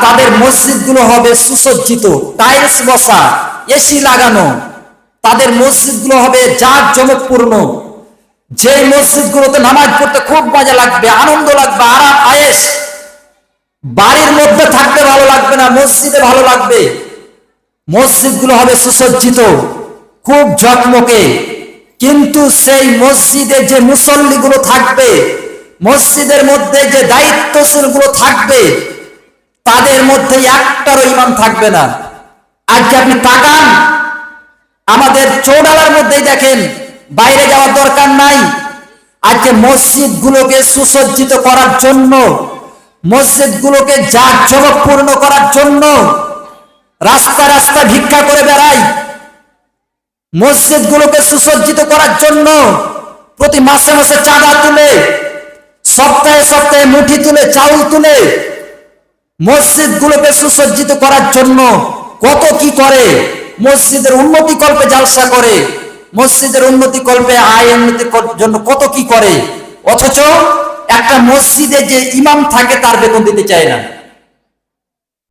তাদের মসজিদগুলো হবে সুসজ্জিত, টাইলস বসা, এসি লাগানো। তাদের মসজিদগুলো হবে জাঁক জমকপূর্ণ যে মসজিদগুলোতে নামাজ পড়তে খুব মজা লাগবে, আনন্দ লাগবে, আরাম আয়েস বাড়ির মধ্যে থাকতে ভালো লাগবে না, মসজিদে ভালো লাগবে। মসজিদগুলো হবে সুসজ্জিত, খুব জকমকে। কিন্তু সেই মসজিদে যে মুসল্লিগুলো থাকবে, মসজিদের মধ্যে যে দায়িত্বশীলগুলো থাকবে তাদের মধ্যে একটারও ইমাম থাকবে না। আজকে আপনি তাকান, আমাদের চৌডালার মধ্যেই দেখেন, বাইরে যাওয়ার দরকার নাই। আজকে মসজিদগুলোকে সুসজ্জিত করার জন্য, মসজিদগুলোকে জাঁকজমকপূর্ণ করার জন্য রাস্তা রাস্তা ভিক্ষা করে বেড়াই, মসজিদগুলোকে সুসজ্জিত করার জন্য প্রতি মাসে মাসে চাঁদা তুলে, সপ্তাহে সপ্তাহে মুঠি তুলে, চাউল তুলে মসজিদগুলোকে সুসজ্জিত করার জন্য কত কি করে? মসজিদের উন্নতি কল্পে জালসা করে। মসজিদের উন্নতি কল্পে আয় উন্নতির জন্য কত কি করে? অথচ একটা মসজিদে যে ইমাম থাকে তার বেতন দিতে চায় না।